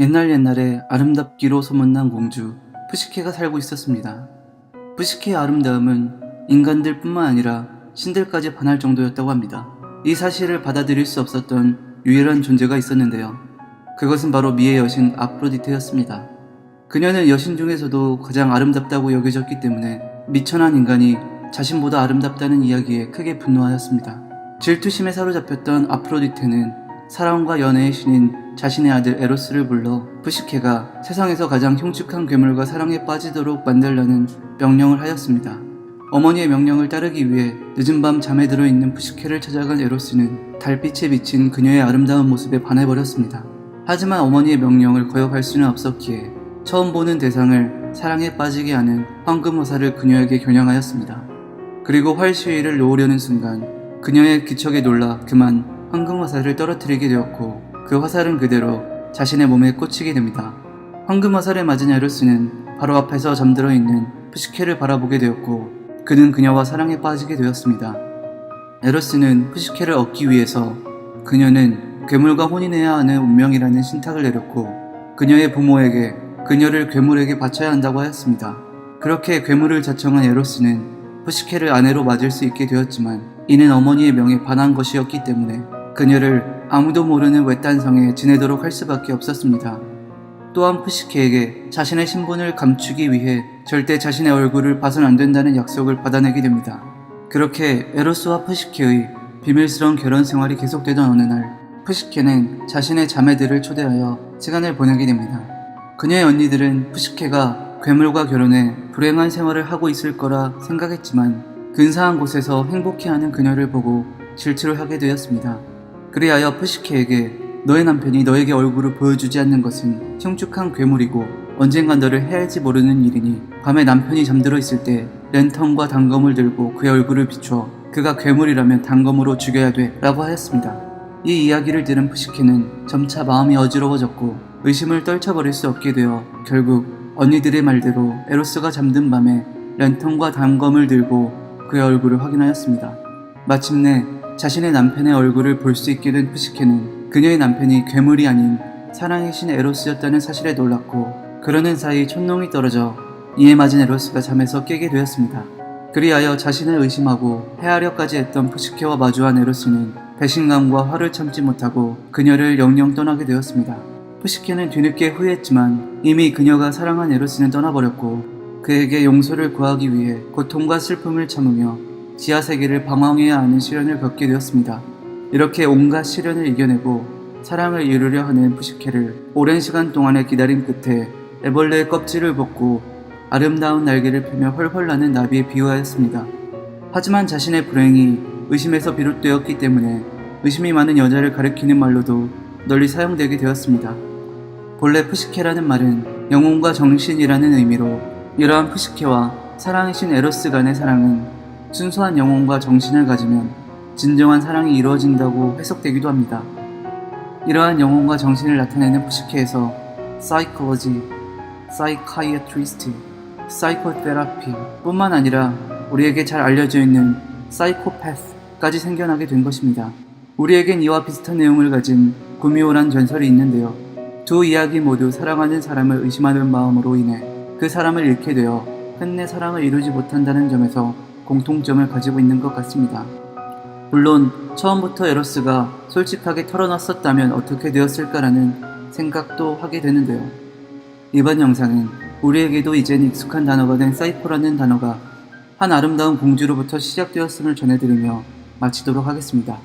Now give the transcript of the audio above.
옛날 옛날에 아름답기로 소문난 공주 푸시케가 살고 있었습니다. 푸시케의 아름다움은 인간들 뿐만 아니라 신들까지 반할 정도였다고 합니다. 이 사실을 받아들일 수 없었던 유일한 존재가 있었는데요. 그것은 바로 미의 여신 아프로디테였습니다. 그녀는 여신 중에서도 가장 아름답다고 여겨졌기 때문에 미천한 인간이 자신보다 아름답다는 이야기에 크게 분노하였습니다. 질투심에 사로잡혔던 아프로디테는 사랑과 연애의 신인 자신의 아들 에로스를 불러 푸시케가 세상에서 가장 흉측한 괴물과 사랑에 빠지도록 만들라는 명령을 하였습니다. 어머니의 명령을 따르기 위해 늦은 밤 잠에 들어 있는 푸시케를 찾아간 에로스는 달빛에 비친 그녀의 아름다운 모습에 반해버렸습니다. 하지만 어머니의 명령을 거역할 수는 없었기에 처음 보는 대상을 사랑에 빠지게 하는 황금 화살을 그녀에게 겨냥하였습니다. 그리고 활시위를 놓으려는 순간 그녀의 기척에 놀라 그만 황금 화살을 떨어뜨리게 되었고 그 화살은 그대로 자신의 몸에 꽂히게 됩니다. 황금 화살에 맞은 에로스는 바로 앞에서 잠들어 있는 푸시케를 바라보게 되었고 그는 그녀와 사랑에 빠지게 되었습니다. 에로스는 푸시케를 얻기 위해서 그녀는 괴물과 혼인해야 하는 운명이라는 신탁을 내렸고 그녀의 부모에게 그녀를 괴물에게 바쳐야 한다고 하였습니다. 그렇게 괴물을 자청한 에로스는 푸시케를 아내로 맞을 수 있게 되었지만 이는 어머니의 명에 반한 것이었기 때문에 그녀를 아무도 모르는 외딴 성에 지내도록 할 수밖에 없었습니다. 또한 푸시케에게 자신의 신분을 감추기 위해 절대 자신의 얼굴을 봐선 안 된다는 약속을 받아내게 됩니다. 그렇게 에로스와 푸시케의 비밀스러운 결혼 생활이 계속되던 어느 날 푸시케는 자신의 자매들을 초대하여 시간을 보내게 됩니다. 그녀의 언니들은 푸시케가 괴물과 결혼해 불행한 생활을 하고 있을 거라 생각했지만 근사한 곳에서 행복해하는 그녀를 보고 질투를 하게 되었습니다. 그리하여 푸시케에게 너의 남편이 너에게 얼굴을 보여주지 않는 것은 흉측한 괴물이고 언젠간 너를 해할지 모르는 일이니 밤에 남편이 잠들어 있을 때 랜턴과 단검을 들고 그의 얼굴을 비추어 그가 괴물이라면 단검으로 죽여야 돼 라고 하였습니다. 이 이야기를 들은 푸시케는 점차 마음이 어지러워졌고 의심을 떨쳐버릴 수 없게 되어 결국 언니들의 말대로 에로스가 잠든 밤에 랜턴과 단검을 들고 그의 얼굴을 확인하였습니다. 마침내 자신의 남편의 얼굴을 볼 수 있게 된 푸시케는 그녀의 남편이 괴물이 아닌 사랑의 신 에로스였다는 사실에 놀랐고 그러는 사이 촌농이 떨어져 이에 맞은 에로스가 잠에서 깨게 되었습니다. 그리하여 자신을 의심하고 헤아려까지 했던 푸시케와 마주한 에로스는 배신감과 화를 참지 못하고 그녀를 영영 떠나게 되었습니다. 푸시케는 뒤늦게 후회했지만 이미 그녀가 사랑한 에로스는 떠나버렸고 그에게 용서를 구하기 위해 고통과 슬픔을 참으며 지하 세계를 방황해야 하는 시련을 겪게 되었습니다. 이렇게 온갖 시련을 이겨내고 사랑을 이루려 하는 푸시케를 오랜 시간 동안의 기다림 끝에 애벌레의 껍질을 벗고 아름다운 날개를 펴며 헐헐 나는 나비에 비유하였습니다. 하지만 자신의 불행이 의심에서 비롯되었기 때문에 의심이 많은 여자를 가리키는 말로도 널리 사용되게 되었습니다. 본래 푸시케라는 말은 영혼과 정신이라는 의미로 이러한 푸시케와 사랑의 신 에로스 간의 사랑은 순수한 영혼과 정신을 가지면 진정한 사랑이 이루어진다고 해석되기도 합니다. 이러한 영혼과 정신을 나타내는 푸시케에서 사이콜로지, 사이카이어트리스트, 사이코테라피 뿐만 아니라 우리에게 잘 알려져 있는 사이코패스까지 생겨나게 된 것입니다. 우리에겐 이와 비슷한 내용을 가진 구미호란 전설이 있는데요. 두 이야기 모두 사랑하는 사람을 의심하는 마음으로 인해 그 사람을 잃게 되어 끝내 사랑을 이루지 못한다는 점에서 공통점을 가지고 있는 것 같습니다. 물론 처음부터 에로스가 솔직하게 털어놨었다면 어떻게 되었을까라는 생각도 하게 되는데요. 이번 영상은 우리에게도 이젠 익숙한 단어가 된 사이코라는 단어가 한 아름다운 공주로부터 시작되었음을 전해드리며 마치도록 하겠습니다.